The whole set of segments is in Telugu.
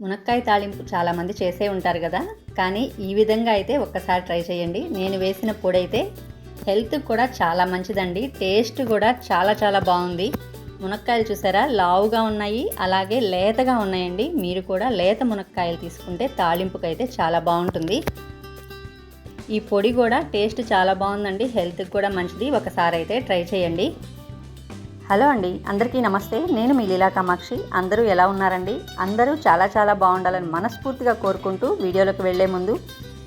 మునక్కాయ తాలింపు చాలామంది చేసే ఉంటారు కదా. కానీ ఈ విధంగా అయితే ఒక్కసారి ట్రై చేయండి. నేను వేసిన పొడి అయితే హెల్త్కి కూడా చాలా మంచిదండి. టేస్ట్ కూడా చాలా చాలా బాగుంది. మునక్కాయలు చూసారా? లావుగా ఉన్నాయి. అలాగే లేతగా ఉన్నాయండి. మీరు కూడా లేత మునక్కాయలు తీసుకుంటే తాలింపుకైతే అయితే చాలా బాగుంటుంది. ఈ పొడి కూడా టేస్ట్ చాలా బాగుందండి. హెల్త్కి కూడా మంచిది. ఒకసారి అయితే ట్రై చేయండి. హలో అండి అందరికీ నమస్తే. నేను మీ లీలా కామాక్షి. అందరూ ఎలా ఉన్నారండి? అందరూ చాలా చాలా బాగుండాలని మనస్ఫూర్తిగా కోరుకుంటూ వీడియోలోకి వెళ్ళే ముందు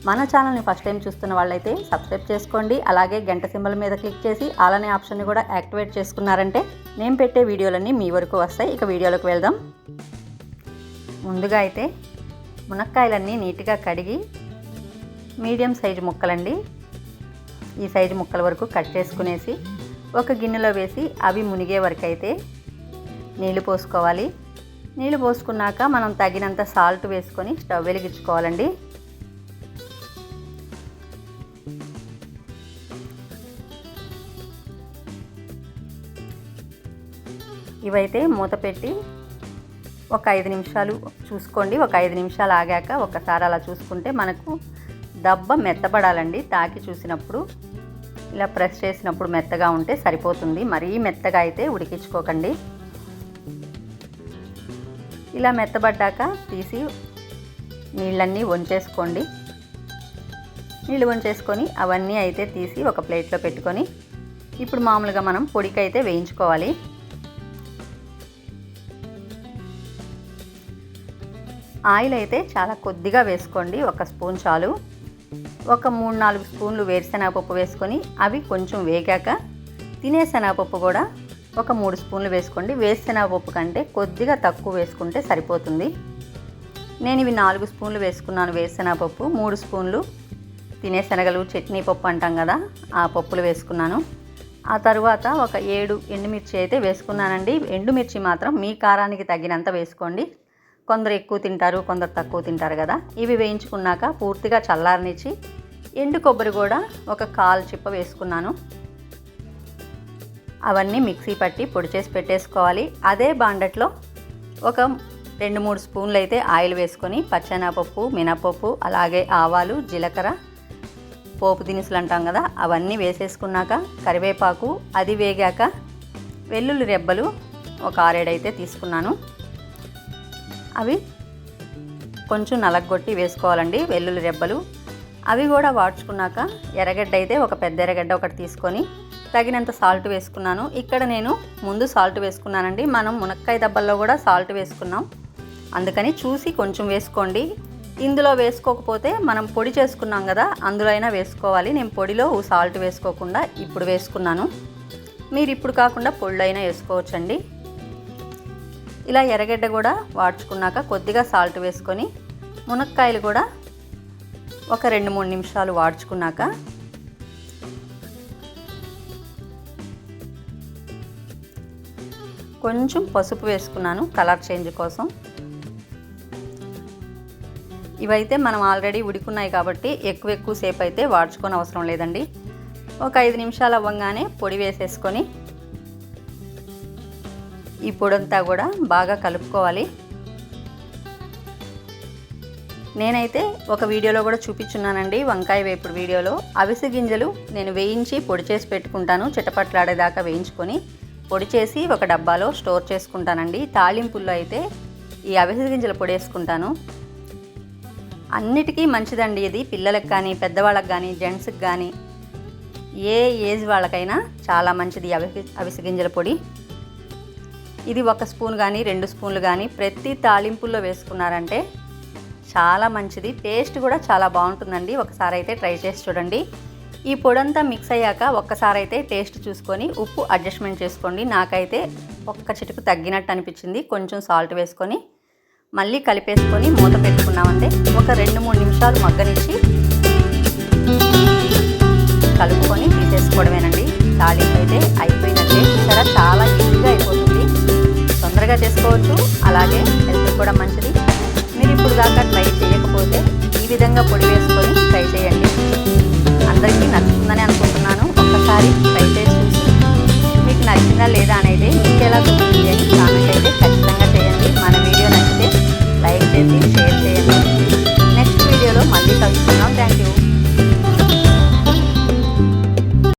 మన ఛానల్ని ఫస్ట్ టైం చూస్తున్న వాళ్ళైతే సబ్స్క్రైబ్ చేసుకోండి. అలాగే గంట సింబల్ మీద క్లిక్ చేసి అలానే ఆప్షన్ని కూడా యాక్టివేట్ చేసుకున్నారంటే నేను పెట్టే వీడియోలన్నీ మీ వరకు వస్తాయి. ఇక వీడియోలోకి వెళ్దాం. ముందుగా అయితే మునక్కాయలన్నీ నీట్గా కడిగి మీడియం సైజు ముక్కలండి. ఈ సైజు ముక్కల వరకు కట్ చేసుకునేసి ఒక గిన్నెలో వేసి అవి మునిగే వరకు అయితే నీళ్ళు పోసుకోవాలి. నీళ్ళు పోసుకున్నాక మనం తగినంత సాల్ట్ వేసుకొని స్టవ్ వెలిగించుకోవాలండి. ఇవైతే మూత పెట్టి ఒక ఐదు నిమిషాలు చూసుకోండి. ఒక ఐదు నిమిషాలు ఆగాక ఒకసారి అలా చూసుకుంటే మనకు దబ్బ మెత్తబడాలండి. తాకి చూసినప్పుడు ఇలా ప్రెస్ చేసినప్పుడు మెత్తగా ఉంటే సరిపోతుంది. మరీ మెత్తగా అయితే ఉడికించుకోకండి. ఇలా మెత్తబడ్డాక తీసి నీళ్ళన్నీ వంచేసుకోండి. నీళ్ళు వంచేసుకొని అవన్నీ అయితే తీసి ఒక ప్లేట్లో పెట్టుకొని ఇప్పుడు మామూలుగా మనం పొడికైతే వేయించుకోవాలి. ఆయిల్ అయితే చాలా కొద్దిగా వేసుకోండి. ఒక స్పూన్ చాలు. ఒక మూడు నాలుగు స్పూన్లు వేరుశనగపప్పు వేసుకొని అవి కొంచెం వేగాక తినే శనగపప్పు కూడా ఒక మూడు స్పూన్లు వేసుకోండి. వేరుశనగపప్పు కంటే కొద్దిగా తక్కువ వేసుకుంటే సరిపోతుంది. నేను ఇవి నాలుగు స్పూన్లు వేసుకున్నాను వేరుశనగపప్పు మూడు స్పూన్లు తినే శనగలు చట్నీ పప్పు అంటాం కదా ఆ పప్పులు వేసుకున్నాను. ఆ తర్వాత ఒక ఏడు ఎండుమిర్చి అయితే వేసుకున్నానండి. ఎండుమిర్చి మాత్రం మీ కారానికి తగినంత వేసుకోండి. కొందరు ఎక్కువ తింటారు కొందరు తక్కువ తింటారు కదా. ఇవి వేయించుకున్నాక పూర్తిగా చల్లారనిచ్చి ఎండు కొబ్బరి కూడా ఒక కాలు చిప్ప వేసుకున్నాను. అవన్నీ మిక్సీ పట్టి పొడి చేసి పెట్టేసుకోవాలి. అదే బాండట్లో ఒక రెండు మూడు స్పూన్లు అయితే ఆయిల్ వేసుకొని పచ్చెనపప్పు మినపప్పు అలాగే ఆవాలు జీలకర్ర పోపు దినుసులు అంటాం కదా అవన్నీ వేసేసుకున్నాక కరివేపాకు అది వేగాక వెల్లుల్లి రెబ్బలు ఒక ఆరేడైతే తీసుకున్నాను. అవి కొంచెం నలగొట్టి వేసుకోవాలండి వెల్లుల్లి రెబ్బలు. అవి కూడా వాడ్చుకున్నాక ఎర్రగడ్డ అయితే ఒక పెద్ద ఎర్రగడ్డ ఒకటి తీసుకొని తగినంత సాల్ట్ వేసుకున్నాను. ఇక్కడ నేను ముందు సాల్ట్ వేసుకున్నానండి. మనం మునక్కాయ దబ్బల్లో కూడా సాల్ట్ వేసుకున్నాం. అందుకని చూసి కొంచెం వేసుకోండి. ఇందులో వేసుకోకపోతే మనం పొడి చేసుకున్నాం కదా అందులో అయినా వేసుకోవాలి. నేను పొడిలో సాల్ట్ వేసుకోకుండా ఇప్పుడు వేసుకున్నాను. మీరు ఇప్పుడు కాకుండా పొళ్ళు అయినా వేసుకోవచ్చండి. ఇలా ఎర్రగడ్డ కూడా వాడ్చుకున్నాక కొద్దిగా సాల్ట్ వేసుకొని మునక్కాయలు కూడా ఒక రెండు మూడు నిమిషాలు వాడ్చుకున్నాక కొంచెం పసుపు వేసుకున్నాను కలర్ చేంజ్ కోసం. ఇవైతే మనం ఆల్రెడీ ఉడికున్నాయి కాబట్టి ఎక్కువ ఎక్కువ సేపు అయితే వాడ్చుకొని అవసరం లేదండి. ఒక ఐదు నిమిషాలు అవ్వగానే పొడి వేసేసుకొని ఈ పొడంతా కూడా బాగా కలుపుకోవాలి. నేనైతే ఒక వీడియోలో కూడా చూపించున్నానండి వంకాయ వేపుడు వీడియోలో. అవిసె గింజలు నేను వేయించి పొడి చేసి పెట్టుకుంటాను. చిటపట్లాడేదాకా వేయించుకొని పొడి చేసి ఒక డబ్బాలో స్టోర్ చేసుకుంటానండి. తాలింపుల్లో అయితే ఈ అవిసె గింజలు పొడి వేసుకుంటాను. అన్నిటికీ మంచిదండి ఇది. పిల్లలకు కానీ పెద్దవాళ్ళకి కానీ జెంట్స్కి కానీ ఏ ఏజ్ వాళ్ళకైనా చాలా మంచిది అవిసె అవిసె గింజల పొడి. ఇది ఒక స్పూన్ కానీ రెండు స్పూన్లు కానీ ప్రతి తాలింపుల్లో వేసుకున్నారంటే చాలా మంచిది. టేస్ట్ కూడా చాలా బాగుంటుందండి. ఒకసారి అయితే ట్రై చేసి చూడండి. ఈ పొడంతా మిక్స్ అయ్యాక ఒక్కసారి అయితే టేస్ట్ చూసుకొని ఉప్పు అడ్జస్ట్మెంట్ చేసుకోండి. నాకైతే ఒక్క చిటుకు తగ్గినట్టు అనిపించింది. కొంచెం సాల్ట్ వేసుకొని మళ్ళీ కలిపేసుకొని మూత పెట్టుకున్నామంటే ఒక రెండు మూడు నిమిషాలు మగ్గనిచ్చి కలుపుకొని తీసేసుకోవడమేనండి. తాలింపు అయితే అయిపోయినట్టే చేసుకోవచ్చు. అలాగే హెల్త్ కూడా మంచిది. మీరు ఇప్పుడు దాకా ట్రై చేయకపోతే ఈ విధంగా పొడి వేసుకొని ట్రై చేయండి. అందరికీ నచ్చుతుందని అనుకుంటున్నాను. ఒక్కసారి ట్రై చేసి చూసి మీకు నచ్చిందా లేదా అనేది మీకు ఎలా అని కామెంట్